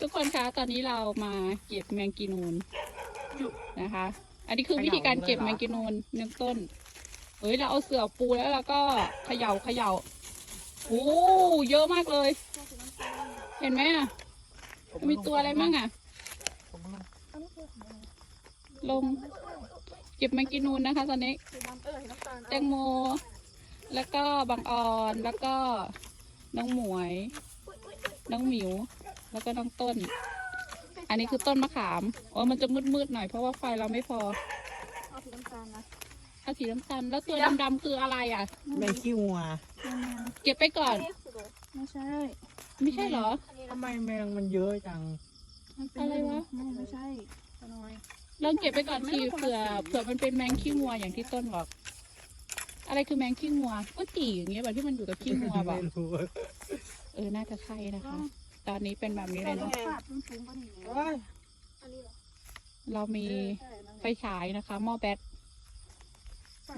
ทุกคนคะตอนนี้เรามาเก็บแมงกีนูนนะคะ อันนี้คือวิธีการเก็บแมงกีนูนเริ่มต้น เฮ้ยเราเอาเสือปูแล้วเราก็เขย่าเขย่าโอ้เยอะมากเลย เห็นไหมอะมีตัวอะไรบ้างอะลง เก็บแมงกีนูนนะคะตอนนี้แตงโม แล้วก็บางออนแล้วก็น้องหมวย น้องหมิว แล้วก็น้องต้น อันนี้คือต้นมะขามโอ้มันจะมืดๆหน่อยเพราะว่าไฟเราไม่พอเอาสีน้ำตาลนะเอาสีน้ำตาลแล้วตัวดำๆคืออะไรอะแมงขี้วัวเก็บไปก่อน ไม่ใช่ ไม่ใช่เหรอทำไมแมงมันเยอะจังอะไรวะไม่ไม่ใช่ขน้อยลองเก็บไปก่อนทีเผื่อเผื่อมันเป็นแมงขี้งัวอย่างที่ต้นบอก อะไรคือแมงขี้งัวก็จีอย่างเงี้ยแบบที่มันอยู่กับขี้งัวบอกไม่รู้ เออ น่าจะใช่นะคะ ตอนนี้เป็นแบบนี้เลยเนาะฟาดสูงสูงกว่านี้โอ้ยอันนี้เหรอเรามีไฟฉายนะคะ หม้อแบต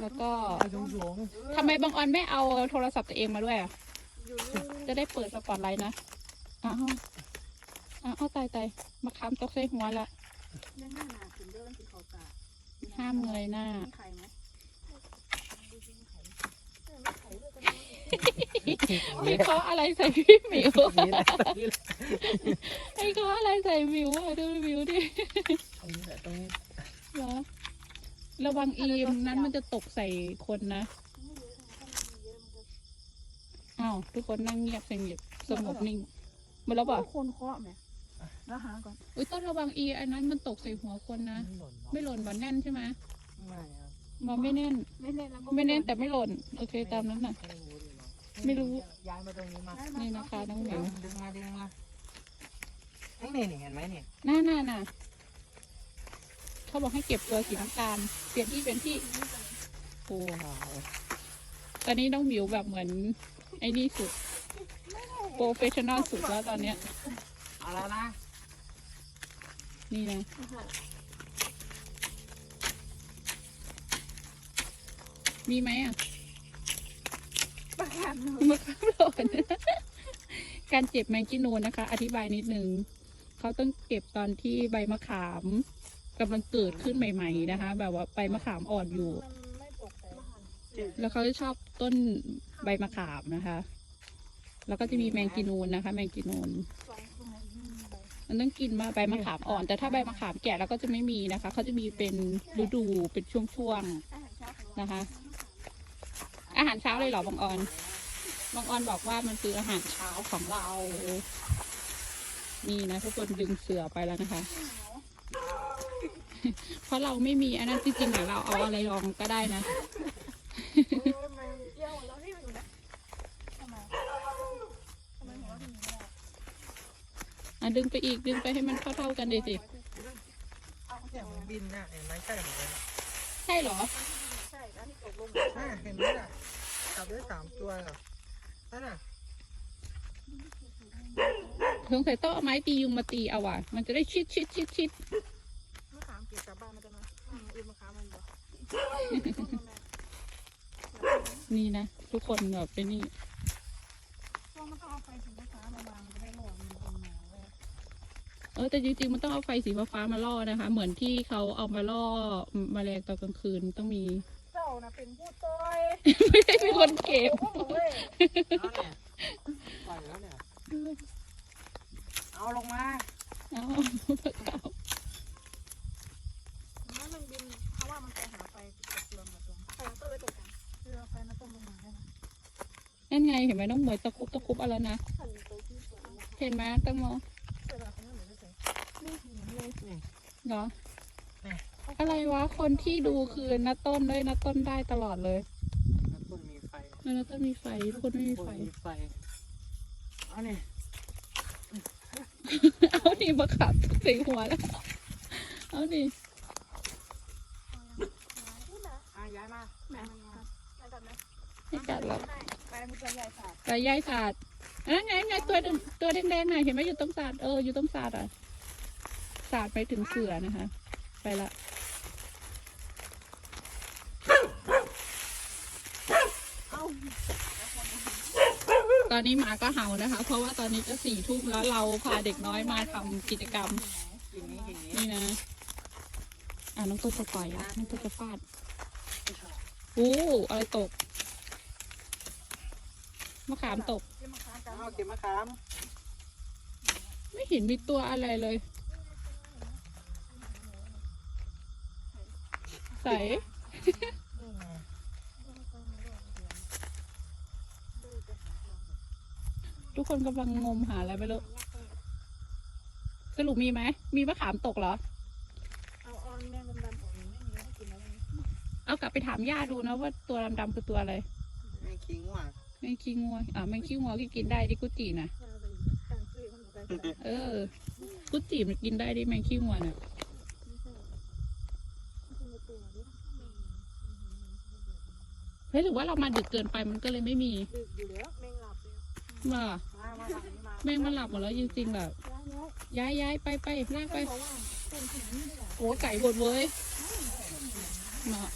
แล้วก็ไปสูงสูงทำไมบางออนไม่เอาโทรศัพท์ตัวเองมาด้วยอะอยู่นี่จะได้เปิดสปอตไลท์นะ อ้าวอ้าวตายตายมาค้ำตกใส่หัวละเรื่องหน้าหนาถึงเรื่องสีขาวตาห้ามเงยหน้า มีไข่ไหม ให้เขาะอะไรใส่พี่หมิวนี่แหละนี่แหละให้เขาะอะไรใส่หมิวอะดูหมิวดิตรงนี้แหละตรงนี้เหรอระวังอีมนั้นมันจะตกใส่คนนะอ้าวทุกคนนั่งเงียบสงบสงบนิ่งหมดแล้วบอกคนเคาะไหมแล้วหาก่อนอุ้ยต้องระวังอีอันนั้นมันตกใส่หัวคนนะไม่หล่นหรอกไม่หล่นบอลแน่นใช่ไหมไม่ครับบอลไม่แน่น ไม่เล่นแล้วไม่แน่นแต่ไม่หล่น โอเคตามนั้นน่ะ ไม่รู้ดิหรอก ไม่รู้ ย้ายมาตรงนี้มานี่นะคะน้องหมิดึวงดึงมาดึงมาไอ้นี่นี่เห็นไหมนี่น่าน่าน่ะเขาบอกให้เก็บตัวสีน้ำตาลเปลี่ยนที่เป็นที่โอ้ตอนนี้น้องหมิวแบบเหมือน ไอ้นี่สุดโปรเฟชชั่นอลสุดแล้วตอนเนี้ยเอาแล้วนะ นี่นะมีไหมอะ กาศมะขามหล่นการเก็บแมงกินูนนะคะ อธิบายนิดนึงเขาต้องเก็บตอนที่ใบมะขามกำลังเกิดขึ้นใหม่ ๆนะคะ แบบว่าใบมะขามอ่อนอยู่ แล้วเขาจะชอบต้นใบมะขามนะคะ แล้วก็จะมีแมงกินูนนะคะ แมงกินูนมันต้องกินมาใบมะขามอ่อน แต่ถ้าใบมะขามแก่แล้วก็จะไม่มีนะคะ เขาจะมีเป็นฤดูเป็นช่วงๆนะคะ อาหารเช้าเลยเหรอบางออนบางออนบอกว่ามันคืออาหารเช้าของเรา นี่นะทุกคนดึงเสือไปแล้วนะคะ เพราะเราไม่มีอันนั้นจริงๆอะเราเอาอะไรรองก็ได้นะทำไมเยี่ยวเราที่อยู่นะทำไมทำไมของเราที่อยู่ไม่ได้อะดึงไปอีกดึงไปให้มันเท่าๆกันเลยสิเอาเสีเสียยงงมันบินนะเห็นไหมใช่เหมือนกันใช่เหรอ ใช่แล้วที่ตกลงอ่าเห็นไหมล่ะ จับได้สามตัวเหรอนั่นน่ะสงสัยต้องเอาไม้ตียุงมาตีเอาว่ะ มันจะได้ชิดชิดชิดชิดมะขามเก็บกลับบ้านมาจะมาอืมอืมมะขามมันบอกนี่นะ ทุกคนแบบเป็นนี่ช่วงมันต้องเอาไฟถึงมะขามมาวางจะได้หล่อมันตรงหนาเลยเออแต่จริงๆมันต้องเอาไฟสีฟ้าๆมาล่อนะคะ เหมือนที่เขาเอามาล่อแมลงตอนกลางคืนต้องมี เจ้านะเป็นผู้ต้อย ไม่ได้เป็นคนเก็บ เอาลงมาเอาแล้วมันบินเพราะว่ามันไปหาไฟตกลงมาตรงไฟก็เลยตกกันคือไฟมาต้มลงมาได้ไหมนั่นไงเห็นไหมน้องเหมยตะคุบตะคุบอะไรนะขันไปที่สวนเห็นไหมตังโมเสร็จแล้วเขาไม่เหมือนไม่ใส่นี่เห็นเลยนี่เหรอ อะไรวะ คนที่ดูคือนัต้นด้วยนัต้นได้ตลอดเลย มีไฟเออนัดต้นมีไฟทุกคนไม่มีไฟต้นมีไฟเอาเนี่ยเอาดิมาขับใส่หัวแล้ว เอาดิอะย้ายมาแม่มันมาแล้วกันนะให้กัดแล้วไปมันจะใหญ่ค่ะไปย่ายศาสตร์อันนั้นไงไงตัวดำตัวแดงๆน่ะเห็นไหมอยู่ตรงศาสตร์เอออยู่ตรงศาสตร์อะศาสตร์ไปถึงเสือนะคะ ไปละ อนอนนี้หมาก็เห่านะคะ เพราะว่าตอนนี้จะสี่ทุ่มแล้วเราพาเด็กน้อยมาทำกิจกรรมอย่างนี้อย่างนี้นี่นะ อ่าน้องตัวจะปล่อยละน้องตัวจะฟาดอู้อะไรตกมะขามตกเดี๋ยวมาค้างกันเอาเก็บมะขาม ไม่เห็นมีตัวอะไรเลย ใส ทุกคนกำลังงมหาอะไรไม่รู้สรุปมีไหม มีมะขามตกเหรอ เอาออนแดงดำๆออกนี่ไม่มีให้กินแล้วนี่เอากลับไปถามย่าดูนะว่าตัวดำๆคือตัวอะไรไม่คิงว่ะแมงขี้งัวอ่าแมงขี้งัวที่กินได้ที่กุจินะเราไปตั้งชื่อมันไปใส่เออ กุจิมันกินได้ดิแมงขี้งัวน่ะไม่ใช่ไม่ใช่ตัวนี้เฮ้ยหรือว่าเรามาดึกเกินไปมันก็เลยไม่มีดึกอยู่แล้วแม มามาทางนี้มาแมงมันหลับหมดแล้วจริงๆแบบ ย้ายย้ายไปไปลากไปเพราะว่าต้นที่นี่แหละโอ้ไก่บดเว้ยเนาะ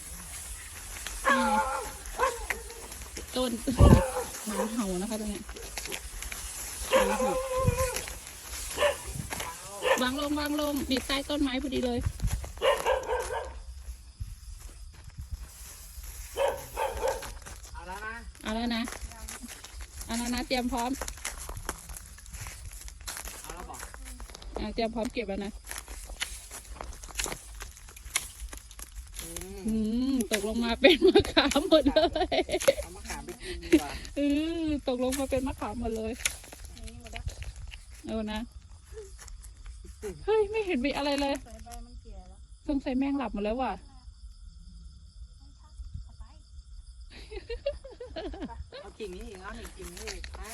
ต้นหมาเห่านะคะตรงนี้วางลงวางลงดิดใต้ต้นไม้พอดีเลย เอาแล้วนะ เอาแล้วนะเอาแล้วนะเตรียมพร้อมเอาแล้วบอกอ่าเตรียมพร้อมเก็บแล้วนะอืมอืมตกลงมาเป็นมะขามหมดเลยเอามะขามไปกินดีกว่าเออตกลงมาเป็นมะขามหมดเลยอันนี้หมดแล้วเอานะเฮ้ยไม่เห็นมีอะไรเลยใส่ใบมันเกลี่ยแล้วสงสัยแม่งหลับหมดแล้วว่ะ เอากิ่งนี้อีกเอาหนึ่งกิ่งนี้อีกนะ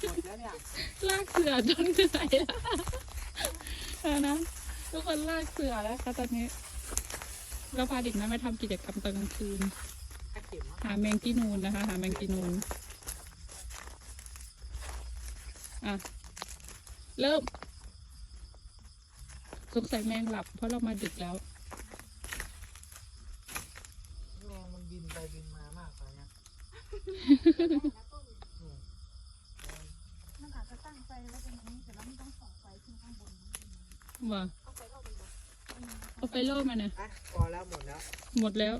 หมด แล้วเนี่ยลากเสือจนเหนื่อยแล้วเอานะทุกคนลากเสือแล้วค่ะตอนนี้ เราพาเด็กน้อยมาทำกิจกรรมตอนกลางคืนถ้าเข็มอะหาแมงกีนูนนะคะ หาแมงกีนูนอะ เริ่มสงสัยแมงหลับ เพราะเรามาดึกแล้ว แมงมันบินไปบินมามากตอนเนี้ยอืม มันอาจจะตั้งไฟไว้ตรงนี้แต่แล้วมันต้องส่องไฟขึ้นข้างบน ว่าเอาไฟเข้าไปดูเอาไฟโล่มานะอะพอแล้วหมดแล้วหมดแล้ว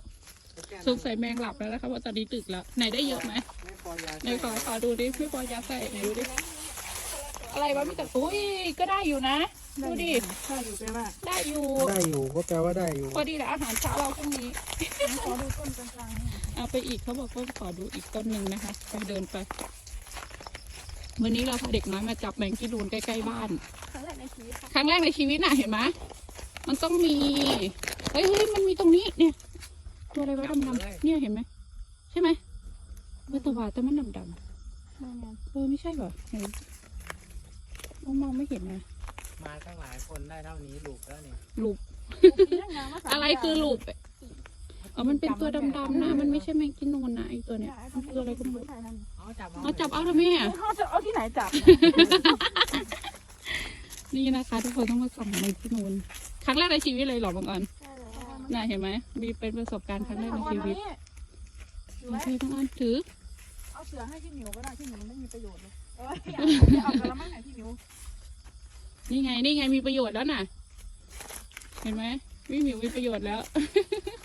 แล้วแค่นั้นสงสัยแมงหลับแล้วนะคะว่าตอนนี้ดึกแล้ว ไหนได้เยอะไหมไม่พอยาไหนขอขอดูดิพี่ปอยาใส่ไหนดูดิอะไรวะมีแต่อุ้ยก็ได้อยู่นะดูดิใช่อยู่ใช่ไหมได้อยู่ได้อยู่ก็แปลว่าได้อยู่พอดีแหละอาหารเช้าเราพรุ่งนี้ขอดูต้นกลางๆให้เอาไปอีกเขาบอกว่าขอดูอีกต้นหนึ่งนะคะไปเดินไป วันนี้เราพาเด็กน้อยมาจับแมงกีดูนใกล้ๆบ้าน ครั้งแรกในชีวิตค่ะครั้งแรกในชีวิตน่ะเห็นไหมมันต้องมีเฮ้ยเฮ้ยมันมีตรงนี้เนี่ย ตัวอะไรวะดำๆเนี่ยเห็นไหมใช่ไหมเมื่อตะวาแต่มันดำๆนั่นไงเออไม่ใช่เหรอเห็นมองมองไม่เห็นนะมาตั้งหลายคนได้เท่านี้ลูกแล้วนี่ลูปปีละงานมาสามอะไรคือลูปอ๋อมันเป็นตัวดำๆนะมันไม่ใช่แมงกินนูนนะไอตัวเนี้ยมันคืออะไรก็ไม่รู้เอาจับ เอาจับเอาทำไมอะเขาจะเอาที่ไหนจับ นี่นะคะทุกคนต้องมาส่องแมงกินนูนครั้งแรกในชีวิตเลยเหรอบางอันน่ะเห็นไหมมีเป็นประสบการณ์ครั้งแรกในชีวิตโอเคบางอันถือ เอาเสือให้พี่หมิวก็ได้พี่หมิวไม่มีประโยชน์เลยเอออย่าเอากระมังไหนพี่หมิวนี่ไงนี่ไงมีประโยชน์แล้วน่ะ เห็นไหมวิหมิวมีประโยชน์แล้ว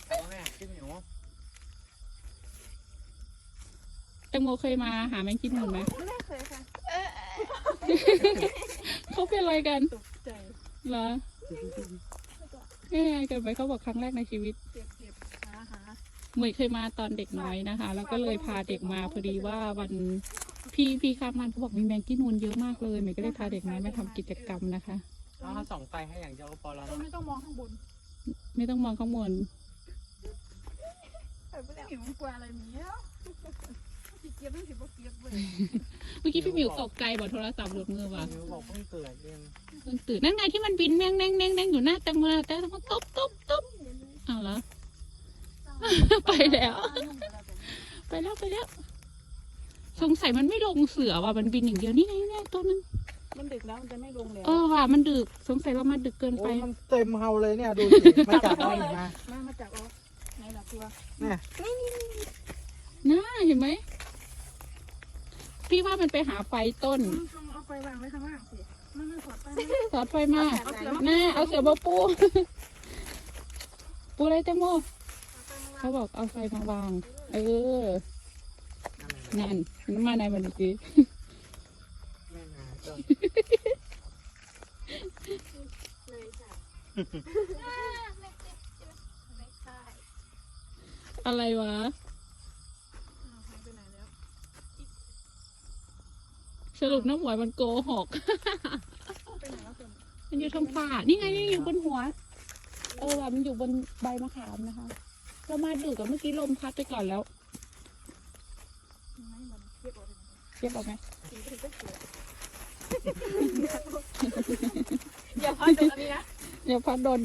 เอาแม่ขึ้นหนู แต งโมเคยมาหาแมงกินนูนไหมไม่เคยค่ะเขาเป็นอะไรกันตกใจเหรอเอ้ยเกิดไปเขาบอกครั้งแรกในชีวิตเจ็บเจ็บหาหาเหมยเคยมาตอนเด็กน้อยนะคะ แล้วก็เลยพาเด็กมาพอดีว่าวันพี่พี่ข้างบ้านเขาบอกมีแมงกี้นูนเยอะมากเลยเหมยก็เลยพาเด็กน้อยมาทำกิจกรรมนะคะเอาเขาส่องไฟให้อย่างเดียวก็พอแล้วเราไม่ต้องมองข้างบน ไม่ต้องมองข้างบนพี่หมิวกลัวอะไรเนี้ยสิ เกียบไม่สิบเกียบเลยเมื่อกี้พี่หมิวตกใจบอกโทรศัพท์หลุดมือว่ะมิวบอกเพิ่งเกิดเองเพิ่งตื่นนั่นไงที่มันบินแม่งแน่งแน่งแน่งอยู่หน้าแตงโมแต่แตงโมตบตบตบเอาแล้วไปแล้ว ไปแล้วไปแล้ว สงสัยมันไม่ลงเสือว่ะมันบินอย่างเดียวนี่ไงนี่ไงตัวนึงมันดึกแล้วมันจะไม่ลงแล้วเออว่ะมันดึกสงสัยเรามาดึกเกินไปโอ้ยมันเต็มเฮาเลยเนี่ยดูสิมาจับเอาอีกมามามาจับเอาไหนล่ะตัวเนี่ยน่าเห็นไหม พี่ว่ามันไปหาไฟต้นเอาไฟวางไว้ข้างล่างสิมันไม่ถอดไปสอดไฟมากแน่เอาเสือมาปู ปูอะไรแตงโมเขาบอกเอาไฟมาวาง เออ นั่นน้ำมันในมันดีแม่นาต้นเลยจ้ะไม่ใช่อะไรวะ หายไปไหนแล้ว สรุปน้ำหวยมันโกหกไปไหนแล้วคนมันอยู่ทางฝ่านี่ไงนี่อยู่บนหัว เออว่ะมันอยู่บนใบมะขามนะคะ เรามาดูกับเมื่อกี้ลมพัดไปก่อนแล้วไม่มันเทียบออกไปเรียบร้อยไหมถึงจะถึงก็เสียอย่าพลาดตรงนี้นะอย่าพัดโดน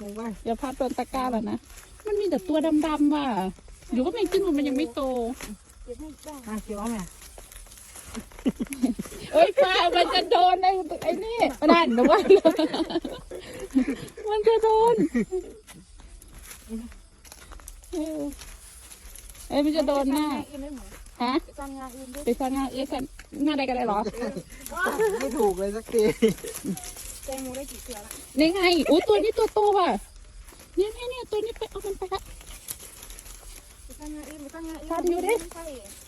ลงไปอย่าพัดโดนตะกร้าแล้วนะ มันมีแต่ตัวดำๆว่ะหรือว่าแมงจิ้นมันยังไม่โตเก็บให้ได้มาเขียวแม่ เอ้ยป้ามันจะโดนไอ้ไอ้นี่นั่นนะว่ามันจะโดนเออเอ้ยมันจะโดนหน้าอื่นได้เหมือนฮะการงานอื่นด้วยไปสร้างงานเอ้ยสันงานใดกันเลยเหรอ ไม่ถูกเลยสักทีแตงโมได้กี่ตัวละนี่ไงอู้ตัวนี้ตัวโตว่ะเนี่ยเนี่ยเนี่ยตัวนี้ไปเอามันไปละการงานอื่นการงานอื่นทันอยู่ดิใช่เห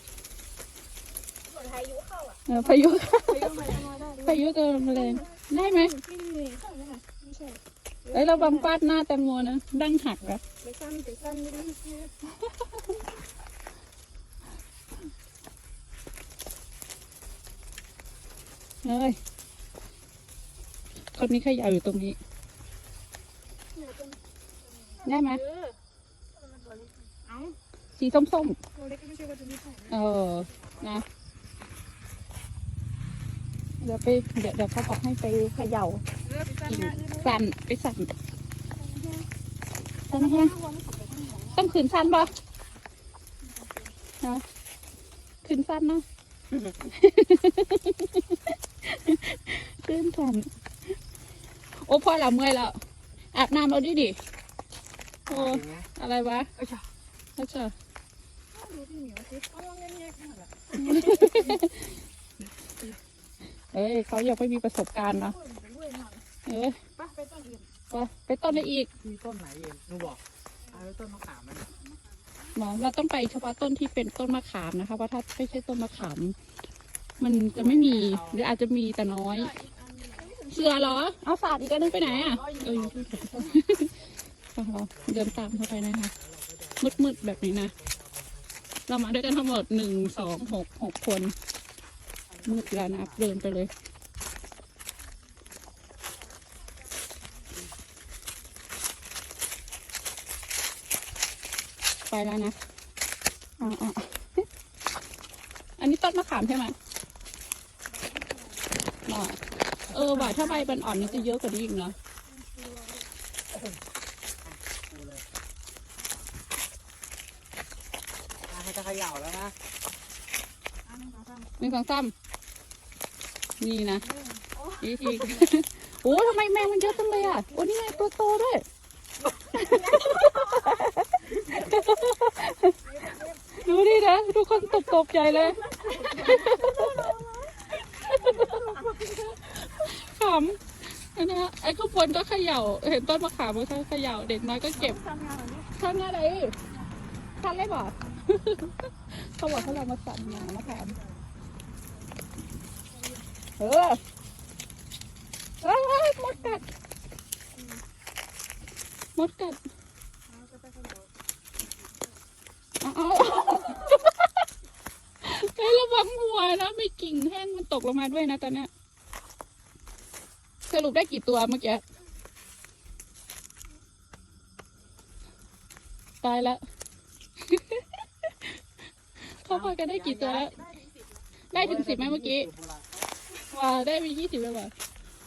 มือนพายุเข้าอะเออพายุ พายุมาแล้วได้พายุเกินมาเลยได้ไหมที่นี่เข้าไหมคะไม่ใช่เอ้ยเราบังฟาดหน้าแตงโมนะดั้งหักอะไปสั้นไปสั้นไม่ได้ซื้อเฮ้ยคนนี้ขยะอยู่ตรงนี้ ได้ไหมเออมันตัวเล็กเอ้าสีส้มตัวเล็กก็ไม่ใช่ว่าจะมีใส่ๆเออ นะ เดี๋ยวไปเดี๋ยวเดี๋ยวเขาบอกให้ไปเขย่าเออไปสั้นงานอื่นสั่นไปสั่นสั่นแห้งต้องขืนสั้นปะนะขืนสั้นเนาะขืนสั้นโอ้พอละเมื่อยแล้วอาบน้ำเราดิดิโอ้เห็นไหมอะไรวะเอ้ยจ้ะอาจารย์ดูที่เหนียวสิเอาลองเงี้ยๆกันละ เอ้ยเขายังไม่มีประสบการณ์เนาะไปด้วยหน่อยเอ้ยไปไปต้นอื่นไปไปต้นได้อีก มีต้นไหนเองหนูบอกเอาแล้วต้นมะขามมันหมอเราต้องไปเฉพาะต้นที่เป็นต้นมะขามนะคะเพราะถ้าไม่ใช่ต้นมะขามมันจะไม่มีหรืออาจจะมีแต่น้อย เสือเหรอ เอาศาสตร์อีกอันนึงไปไหนอะเอออยู่ที่ฟังเราเดินตามเข้าไปนะคะมืดๆแบบนี้นะ เรามาด้วยกันทั้งหมดหนึ่งสองหกหกคน มืดแล้วนะเดินไปเลยไปแล้วนะอ๋ออ๋ออันนี้ต้นมะขามใช่ไหมอ๋อเออว่ะถ้าใบมันอ่อนนี่จะเยอะกว่านี้อีกเนาะอะให้จะเขย่าแล้วนะอันนึงสองสาม นี่นะวิธีโอ้ทำไมแมงมันเยอะจังเลยอะโอ้นี่ไงตัวโตด้วยดูดินะทุกคนตกตกใจเลยขำนะฮะไอ้ข้างบนก็เขย่า เห็นต้นมะขามมันก็เขย่า เด็กน้อยก็เก็บทำงานแบบนี้ทำอะไรทำอะไรบ่เขาบอกให้เรามาสั่นหนมะขาม เออเฮ้ยมดกัดมดกัดเอาไอ้ระวังหัวนะมีกิ่งแห้งมันตกลงมาด้วยนะตอนเนี้ยสรุปได้กี่ตัวเมื่อกี้ตายแล้วเขาพากันได้กี่ตัวแล้ว ได้ถึงสิบไหมเมื่อกี้ วาได้ไปยี่สิบแล้วว่ะ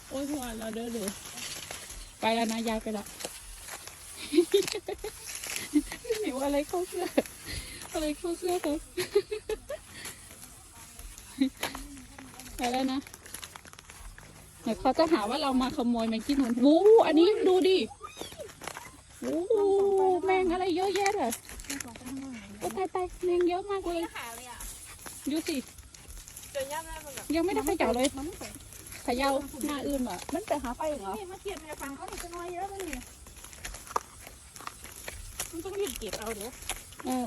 โอ้ยหัวเราเด้อเด้อไปแล้วนะยายไปละหิวอะไรเข้าเสื้ออะไรเข้าเสื้อครับไปแล้วนะเดี๋ยวเขาจะหาว่าเรามาขโมยแมงกี้นนวู้อันนี้ดูดิวู้แมงอะไรเยอะแยะเลยสองข้างล่างโอ้ตายตายแมงเยอะมากเลยดูสิ เจอย่าแม่มันแบบยังไม่ได้เขย่าเลยมันไม่ใส่เขย่าหน้าอื่นอะมันไปหาไฟเหรอนี่มาเทียบในฟังเขานี่จะน้อยเยอะเลยเนี่ยมันต้องรีบเก็บเอาเดี๋ยวเออ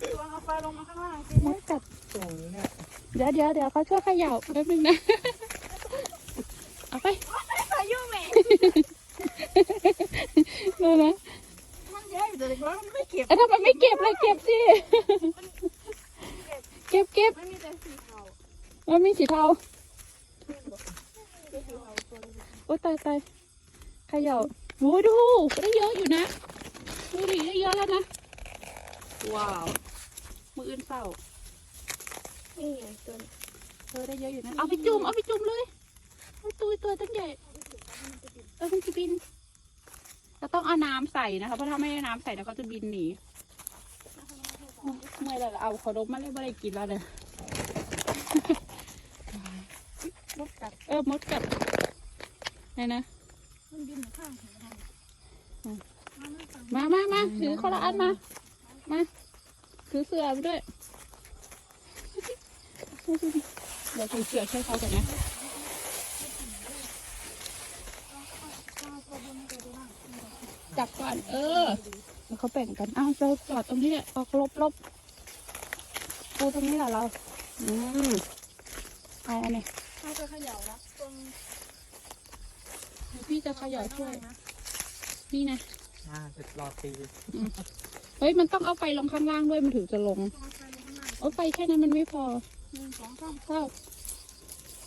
ตัวเอาไฟลงมาข้างล่างสิมดกัดตรงนี้เนี่ยเดี๋ยวเดี๋ยวเดี๋ยวเขาช่วยเขย่าแป๊บนึงนะเอาไปพายุแม่เลยนะมัน เยอะอยู่แต่เด็กน้อยมันไม่เก็บ เอ้ยทำไมไม่เก็บเลยเก็บสิ เก็บเก็บมันมีแต่สีขาวมันมีสีเทาสีขาวตัวนี้โอ้ยตายตายเขย่าโอ้ยดูได้เยอะอยู่นะดูดิได้เยอะแล้วนะ ว้าว มืออื่นเศร้านี่ไงตัวนี้เออได้เยอะอยู่นะ เอาไปจุ่มเอาไปจุ่มเลยมันตัวตัวตั้งใหญ่ เออมันจะบิน เราต้องเอาน้ำใส่นะคะ เพราะถ้าไม่ได้น้ำใส่แล้วเขาจะบินหนีเมื่อยแล้วล่ะเอาขนมมาเลยไม่ได้กินแล้วเลยมดกัด เออมดกัดไหนนะมันบินข้างหัวมันอืมมันไม่ฟังมามามาถือคนละอันมา มา ถือเสือไปด้วย เดี๋ยวถือเสือช่วยเขาก่อนนะ จับก่อนเออแล้วเขาแบ่งกันอ้าวเราจอดตรงนี้เนี่ยออกลบลบปูตรงนี้แหละเรา อืมไปอันนี้ถ้าจะเขย่าละตรงเดี๋ยวพี่จะเขย่าช่วยนี่นะอ่าจะรอตีเฮ้ยมันต้องเอาไฟลงข้างล่างด้วยมันถึงจะลงตรงไฟลงข้างล่างเอาไฟแค่นั้นมันไม่พอหนึ่งสองสามเท่า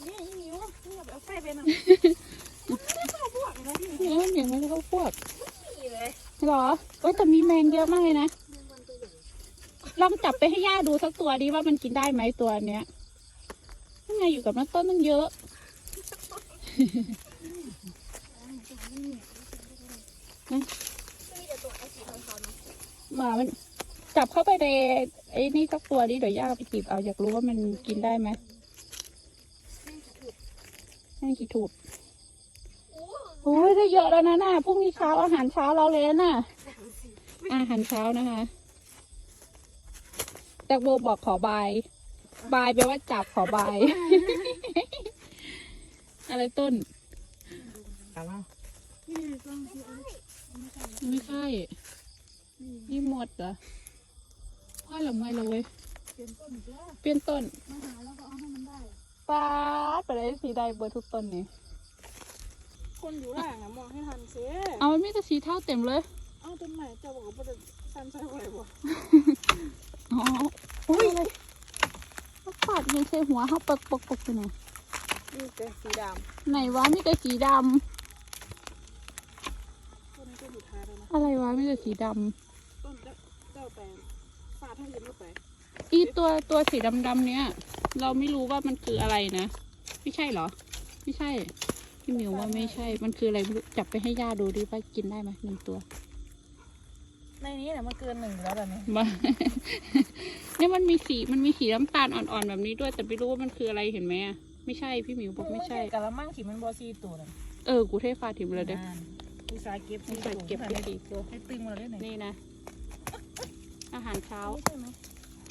นี่อีหมิวนี่แบบเอาไฟไปนะไม่เข้าพวกนะพี่เอออย่างไม่ได้เข้าพวกนี่ เลยหรอเอ้ยแต่มีแมงเยอะมากเลยนะ ลองจับไปให้ย่าดูสักตัวดิว่ามันกินได้ไหมตัวเนี้ยยังไงอยู่กับน้ำต้นตั้งเยอะมาวๆนะหมามันจับเข้าไปในไอ้นี่สักตัวดิเดี๋ยวย่าไปจีบเอาอยากรู้ว่ามันกินได้ไหมให้กี่ถูก โอ้ยได้เยอะแล้วนะน่ะพรุ่งนี้เช้าอาหารเช้าเราเลยน่ะอาหารเช้านะคะแตกโบบอกขอบายบายแปลว่าจับขอบาย อะไรต้นตามมานี่ต้องไม่ใช่นี่หมดเหรอพ่อหลังไม่เลยเปลี่ยนต้นเปลี่ยนต้นมาหาแล้วก็เอาให้มันได้ป้าไปเลยสีใดเบอร์ทุกต้นนี่ คนอยู่ล่างอะมองให้ทันเสียเอามันมีแต่สีเท่าเต็มเลย เอาต้นใหม่จะบอกว่าจะทันใช่ไหมบ่อ๋ออุ้ยมันปาดยังใส่หัวเขาปกปกปกอยู่ไหนนี่แต่สีดไหนวะมีแต่สีดำต้นนี้ก็อยู่ท้ายแล้วนะำอะไรวะมีแต่สีดต้นเจ้าเจ้าแปลงฟาดให้เย็นเข้าไปำอีตัวตัวสีดำดำๆเนี้ยเราไม่รู้ว่ามันคืออะไรนะ ไม่ใช่เหรอ ไม่ใช่ พี่หมิวว่าไม่ใช่ มันคืออะไรไม่รู้จับไปให้ย่าดูดิว่ากินได้ไหมหนึ่งตัว ในนี้เนี่ยมันเกินหนึ่งแล้วแบบนี้มา เนี่ยมันมีสีมันมีสีน้ำตาลอ่อนๆแบบนี้ด้วย แต่ไม่รู้ว่ามันคืออะไรเห็นไหมอะไม่ใช่พี่หมิวบอกไม่ใช่ กะละมังขีมันบอซีตัวน่ะเออกูเทฟาถิมเลยเด้อผู้ชายเก็บไม่ใส่เก็บไปสีตัวให้ตึงมาเลยไหนนี่นะ อาหารเช้าใช่ไหม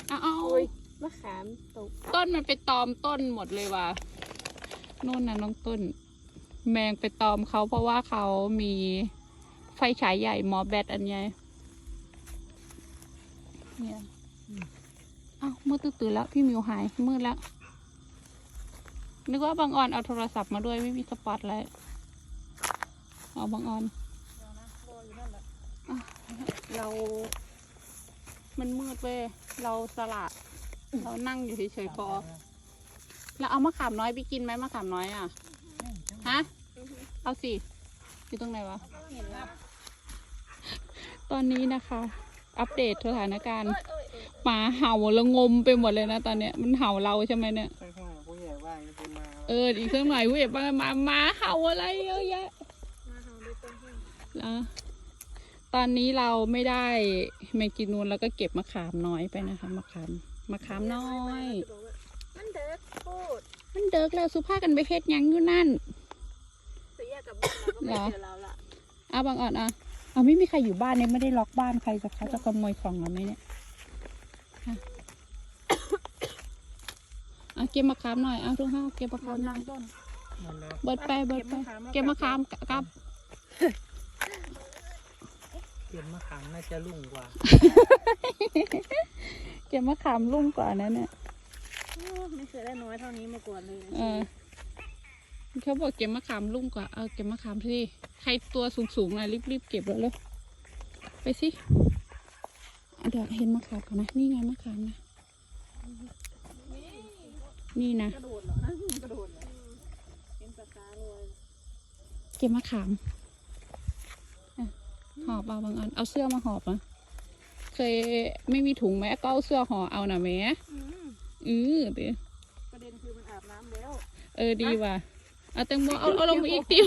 เอาเอามะขามตกต้นมันไปตอมต้นหมดเลยว่ะนู่นนะน้องต้น แมงไปตอมเขาเพราะว่าเขามีไฟฉายใหญ่มอแบตอันใหญ่เนี่ยอ้าวมืดตื่นแล้วพี่มิวหายมืดแล้ว นึกว่าบางออนเอาโทรศัพท์มาด้วยไม่มีสปอตไลท์เอาบางออนเรอนเรามันมืดเว้ยเราสละเรานั่งอยู่เฉยๆพอ แล้วเอามะขามน้อยไปกินไหมมะขามน้อยอะ ฮะ เอาสิ อยู่ตรงไหนวะเห็นแล้วตอนนี้นะคะ อัปเดตสถานการณ์หมาเห่าแล้วงมไปหมดเลยนะตอนเนี้ย มันเห่าเราใช่ไหมเนี่ยข้างๆผู้ใหญ่ว่าจะมาเออ อีกเครื่องหน่อยผู้ใหญ่บ้านมาหมาเห่าอะไรเยอะแยะมาทางด้วยต้นแห้งแล้วตอนนี้เราไม่ได้เมกินูนแล้วก็เก็บมะขามน้อยไปนะคะ มะขาม มะขามน้อย มันเด็กโคตร มันเดิกแล้วสุภากันไปเฮ็ดหยังอยู่นั่นเสียกับบ้านเราก็ไม่เจอเราละอะบางอ่อนอะเอาไม่มีใครอยู่บ้านเนี่ยไม่ได้ล็อกบ้านใครจะเขาจะขโมยของเราไหมเนี่ยเอาเก็บมะขามหน่อยเอาทุกห้าเก็บมะหมขามดหน่นาอยงต้นหมดแล้วเบิดไปเบิดไปเก็บมะขามกับเก็บมะขามน่าจะรุ่งกว่า เก็บมะขามลุ่มกว่านั้นเนี่ย ไม่เคยได้น้อยเท่านี้มาก่อนเลยเออเขาบอกเก็บมะขามลุ่มกว่าเอาเก็บมะขามที่ใครตัวสูงๆนะรีบๆเก็บแล้วเลยไปสิเดี๋ยวเห็นมะขามก่อนนะ นี่ไงมะขามนะ นี่นะกระโดดเหรอนะกระโดดเหรอเป็นปากกาเลยเก็บมะขามอะหอบเอาบางอัน เอาเสื้อมาหอบนะเคยไม่มีถุงไหมก็เอาเสื้อห่อเอาน่ะแม่ อืมอือเดี๋ยวประเด็นคือมันอาบน้ำแล้วเออดีว่ะเอาแตงโมเอาเอาลงมาอีกติว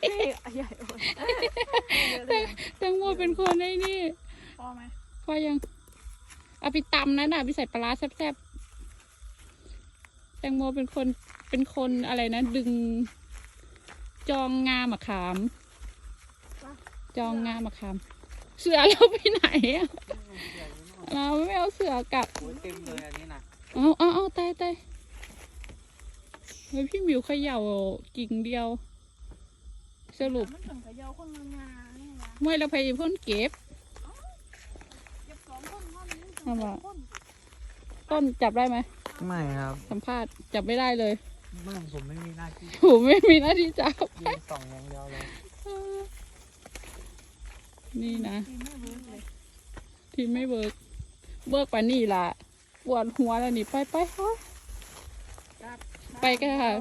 เฮ้ยใหญ่โอ้ยเยอะเลยแตงโมเป็นคนไอ้นี่พอไหมพอยัง เอาไปตำนะน่ะไปใส่ปลาร้าแซ่บๆแตงโมเป็นคนเป็นคนอะไรนะ ดึง จองงามะขาม จองงามะขาม เสือเราไปไหนอะ เราไม่เอาเสือกลับโอ้ยเต็มเลยอันนี้นะเอาเอาเอาตายตายเฮ้ยพี่หมิวเขย่ากิ่งเดียว สรุปมันถึงกับเยาคนงงานนี่นะไม่เราพยายามพ่นเก็บเก็บสองคนท่อนนี้เอามาคนต้นจับได้ไหมไม่ครับสัมภาษณ์จับไม่ได้เลยเมื่อผมไม่มีหน้าที่ผมไม่มีหน้าที่จับยืนส่องอย่างเดียวเลยนี่นะกินไม่เวิร์ก เบิกเบิกป่านนี่ล่ะปวดหัวแล้วนี่ไปไปเฮ้ยไปกันค่ะ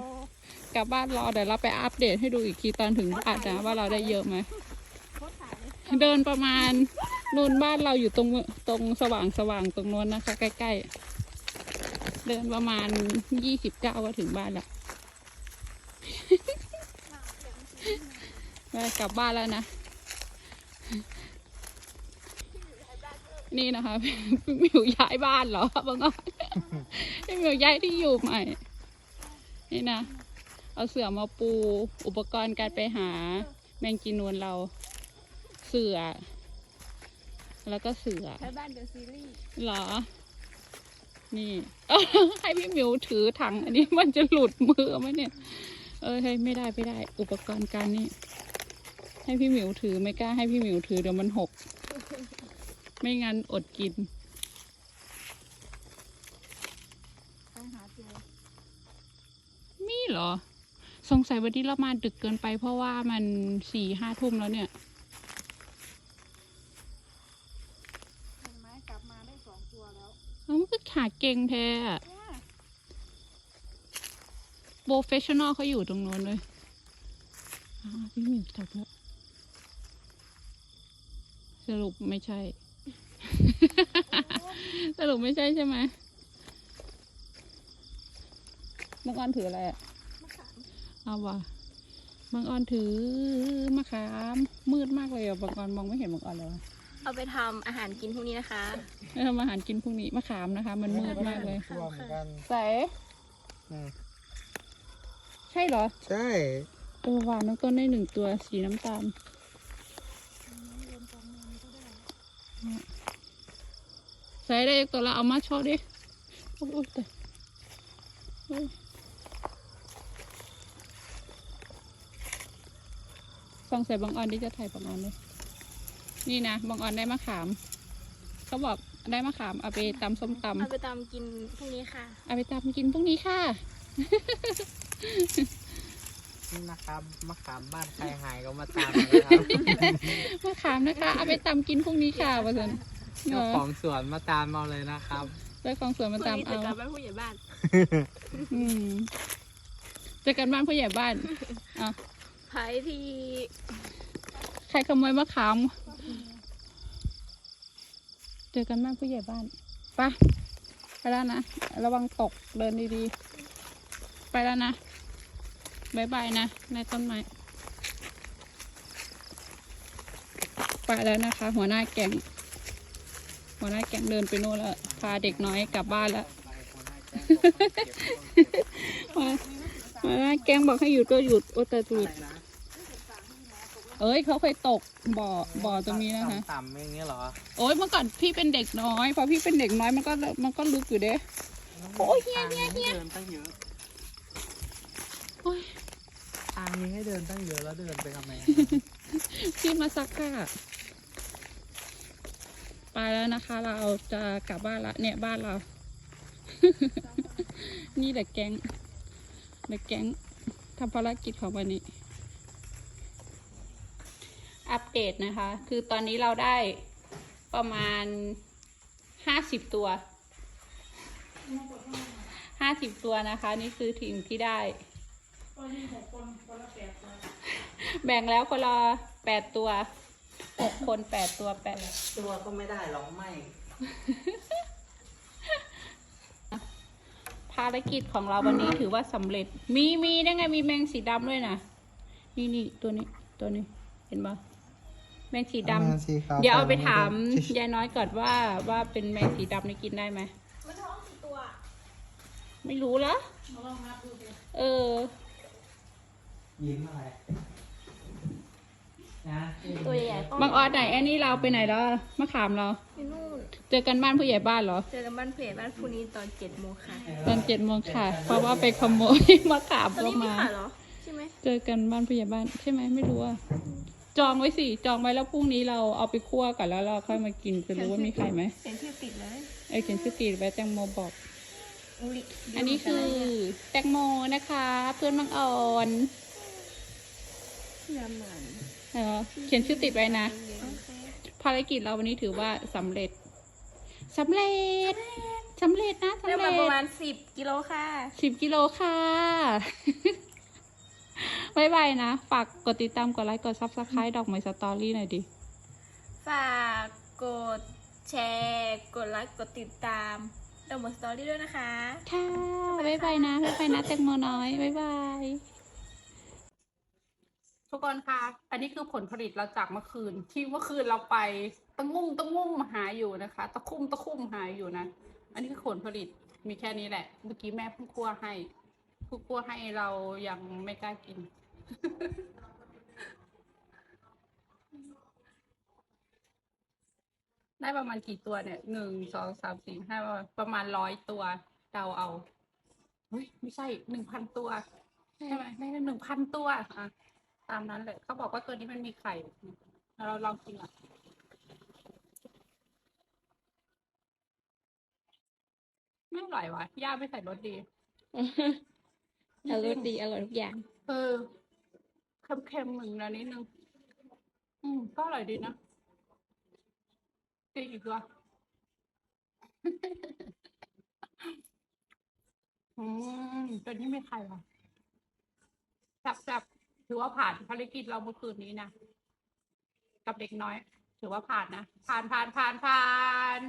กลับบ้านรอเดี๋ยวเราไปอัปเดตให้ดูอีกทีตอนถึงบ้านนะว่าเราได้เยอะไหมเดินประมาณนู่นบ้านเราอยู่ตรงตรงสว่างสว่างตรงนู้นนะคะ ใกล้ๆ เดินประมาณยี่สิบเก้าก็ถึงบ้านแล้วไปกลับบ้านแล้วนะ นี่นะคะพี่หมิวย้ายบ้านเหรอบางอ้อนพี่หมิวย้ายที่อยู่ใหม่ นี่นะ เอาเสื่อมาปู อุปกรณ์การไปหาแมงจีนูนเราเสือ แล้วก็เสือใช้บ้านเดอะซีรีส์เหรอ นี่เอ้าให้พี่หมิวถือถัง อันนี้มันจะหลุดมือไหมเนี่ย เออให้ไม่ได้ไม่ได้ อุปกรณ์การนี่ให้พี่หมิวถือไม่กล้าให้พี่หมิวถือเดี๋ยวมันหก ไม่งั้นอดกินไปหาเจอมีเหรอ สงสัยวันนี้เรามาดึกเกินไป เพราะว่ามันสี่ห้าทุ่มแล้วเนี่ย เห็นไหมกลับมาได้สองตัวแล้วเอามันก็ขาเก่งแท้อะเนี่ยโปรเฟชชั่นอลเขาอยู่ตรงโน้นเลยอ้าวพี่หมิวจับแล้ว สรุปไม่ใช่ สรุปไม่ใช่ใช่ไหมบางออนถืออะไรอะมะขามเอาวะบางออนถือมะขาม มืดมากเลยอะบางออนมองไม่เห็นบางออนเลยวะเอาไปทำอาหารกินพรุ่งนี้นะคะแล้วทำอาหารกินพรุ่งนี้มะขามนะคะ มันมืดมากเลยช่วเหมือนกันใส่อืมใช่เหรอ ใช่เออหวานน้องต้นได้หนึ่งตัวสีน้ำตาล ใส่ได้ตัวละเอามาโชว์ดิโอ้ยโอ้ยแต่โอ้ยฟังใส่บางออนดิจะถ่ายบางออนเลยนี่นะบางออนได้มะขามเขาบอกได้มะขามเอาไปตำส้มตเอาไปตำกินพรุ่งนี้ค่ะำเอาไปตำกินพรุ่งนี้ค่ะนี่นะครับมะขามบ้านใครหายก็มาตามนะครับมะขามนะคะ เอาไปตำกินพรุ่งนี้ค่ะประสัน เอเจ้าอของสวนมาตามเอาเลยนะครับได้ของสวนพมารุ่งนี้ตำจะเอากลับบ้านผู้ใหญ่บ้านอืมเจอกันบ้านผู้ใหญ่บ้านอะไผ่ที่ใครขโมยมะขาม เจอกันบ้านผู้ใหญ่บ้านไปไปแล้วนะ ระวังตกเดินดีๆ ไปแล้วนะบายบายนะ ในต้นไม้ไปแล้วนะคะ หัวหน้าแก๊ง หัวหน้าแก๊งเดินไปโน่นแล้วพาเด็กน้อยกลับบ้านแล้วหัวหน้าแก๊งบอกให้หยุดก็หยุดโอแต่หยุดเอ้ยเขาเคยตกบ่อบ่อตรงนี้นะคะต่ำๆอย่างเงี้ยเหรอโอ้ยเมื่อก่อนพี่เป็นเด็กน้อยพอพี่เป็นเด็กน้อยมันก็มันก็ลึกอยู่เด้โอ้ยเฮียเฮียเฮียเดินตั้งเยอะโอ้ยทางนี้ให้เดินตั้งเยอะแล้วเดินไปทำไมพี่มาซักก้า ไปแล้วนะคะ เราจะกลับบ้านละเนี่ยบ้านเรา นี่แหละแก๊งแหละแก๊งทำภารกิจของวันนี้ อัปเดตนะคะ คือตอนนี้เราได้ประมาณห้าสิบตัวห้าสิบตัวนะคะ นี่คือทีมที่ได้แบ่งแล้วคนละแปดตัว หกคนแปดตัวแปดตัวก็ไม่ได้หรอกไม่ ภารกิจของเราวันนี้ถือว่าสำเร็จ มีมีได้ไงมีแมงสีดำด้วยนะนี่นี่ตัวนี้ตัวนี้เห็นปะแมงสีดำเดี๋ยวเอาไปถามยายน้อยก่อนว่าว่าเป็นแมงสีดำนี่กินได้ไหมมันท้องกี่ตัวไม่รู้ละเออยิ้มอะไร นะตัวใหญ่ๆก็บางออดไหนอันนี้เราไปไหนแล้วมะขามเราที่นู่น เจอกันบ้านผู้ใหญ่บ้านเหรอ เจอกันบ้านเพจบ้านพรุ่งนี้ตอนเจ็ดโมงค่ะ ตอนเจ็ดโมงค่ะ เพราะว่าไปขโมยมะขามตอนก็นี้มีมา ขายเหรอ ใช่ไหมเจอกันบ้านผู้ใหญ่บ้านใช่ไหมไม่รู้อะจองไว้สิจองไว้แล้วพรุ่งนี้เราเอาไปคั่วก่อนแล้วเราค่อยมากินจะรู้ว่ามีใครไหมเขียนชื่อติดเลยเอ้ยเขียนชื่อตีไว้แตงโมบอกอุ๊ยอันนี้คือแตงโมนะคะ เพื่อนบางอ่อน ยำหมัน เออเขียนชื่อติดไว้นะโอเคภารกิจเราวันนี้ถือว่าสำเร็จสำเร็จสำเร็จนะสำได้เร็มาประจมาณสิบกิโลค่ะ สิบกิโลค่ะบ๊ายบายนะ ฝากกดติดตาม กดไลค์ กดซับสไครต์ดอกไม้สตอรี่หน่อยดิ ฝากกดแชร์ กดไลค์ กดติดตามดอกหมดสตอรี่ด้วยนะคะ ค่ะบ๊ายบายนะบ๊ายบายนะแตงโมน้อยบ๊ายบาย ทุกคนคะ อันนี้คือผลผลิตเราจากเมื่อคืน ที่เมื่อคืนเราไปตะงุ่มตะงุ่มหาอยู่นะคะ ตะคุ่มตะคุ่มหาอยู่นะ อันนี้คือผลผลิตมีแค่นี้แหละ เมื่อกี้แม่เพิ่งคั่วให้เพิ่งคั่วให้เรายังไม่กล้ากิน ได้ประมาณกี่ตัวเนี่ยหนึ่งสองสามสี่ห้าประมาณร้อยตัวเดาเอาเฮ้ยไม่ใช่หนึ่งพันตัวใช่ไหมได้หนึ่งพันตัวอะ ตามนั้นเลยเขาบอกว่าตัวนี้มันมีไข่แล้วเราลองกินอะไม่อร่อยวะย่าไม่ใส่รสดีอร่อยดีอร่อยทุกอย่าง เออเค็มๆหนึ่งนะนิดนึง อืม ก็อร่อยดีนะกินอีกตัวอืมตัวนี้ไม่ใครหรอจับจับ ถือว่าผ่านภารกิจเราเมื่อคืนนี้นะ กับเด็กน้อย ถือว่าผ่านนะ ผ่านผ่านผ่านผ่าน